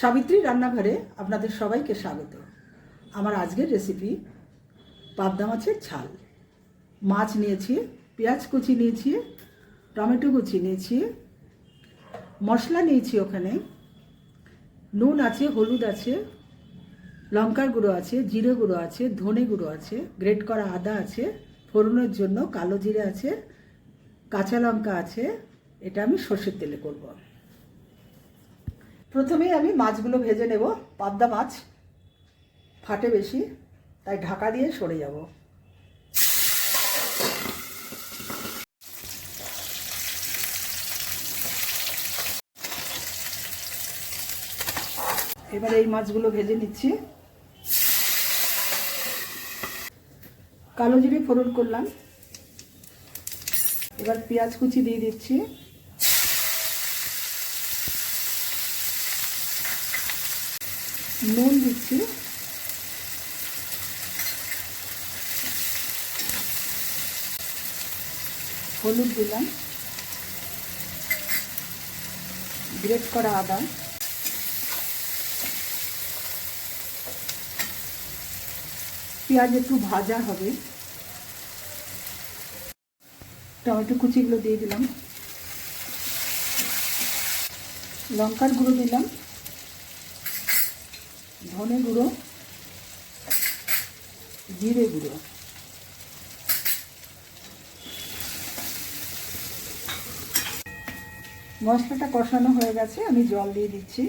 সাবিত্রী রান্নাঘরে আপনাদের সবাইকে স্বাগত। আমার আজকের রেসিপি পাবদা মাছের ঝাল। মাছ নিয়েছি, পেঁয়াজ কুচি নিয়েছি, টমেটো কুচি নিয়েছি, মশলা নিয়েছি ওখানে, নুন আছে, হলুদ আছে, লঙ্কার গুঁড়ো আছে, জিরে গুঁড়ো আছে, ধনে গুঁড়ো আছে, গ্রেট করা আদা আছে, ফোড়নের জন্য কালো জিরে আছে, কাঁচা লঙ্কা আছে, এটা আমি সর্ষের তেলে করব। প্রথমেই আমি মাছগুলো ভেজে নেব, পাবদা মাছ, ফাটে বেশি, তাই ঢাকা দিয়ে সরে যাব। এবার এই মাছগুলো ভেজে নিচ্ছি। কালো জিরে ফোড়ন করলাম। এবার পেঁয়াজ কুচি দিয়ে দিচ্ছি। নুন দিচ্ছি। হলুদ দিলাম। গ্রেট করা আদা। পেঁয়াজ একটু ভাজা হবে। টমেটো কুচিগুলো দিয়ে দিলাম। লঙ্কার গুঁড়ো দিলাম। ধনে গুঁড়ো, জিরে গুঁড়ো। মশলাটা কষানো হয়ে গেছে, আমি জল দিয়ে দিচ্ছি।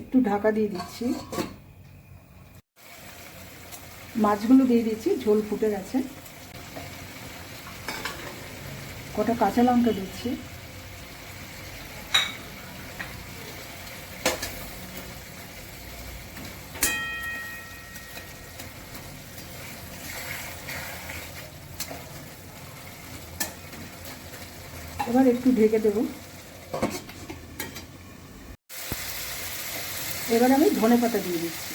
একটু ঢাকা দিয়ে দিচ্ছি। মাছগুলো দিয়ে দিচ্ছি ঝোল ফুটে গেছে। কটা কাঁচা লঙ্কা দিচ্ছি। এবার একটু ঢেকে দেব। এবার আমি ধনে পাতা দিয়ে দিচ্ছি।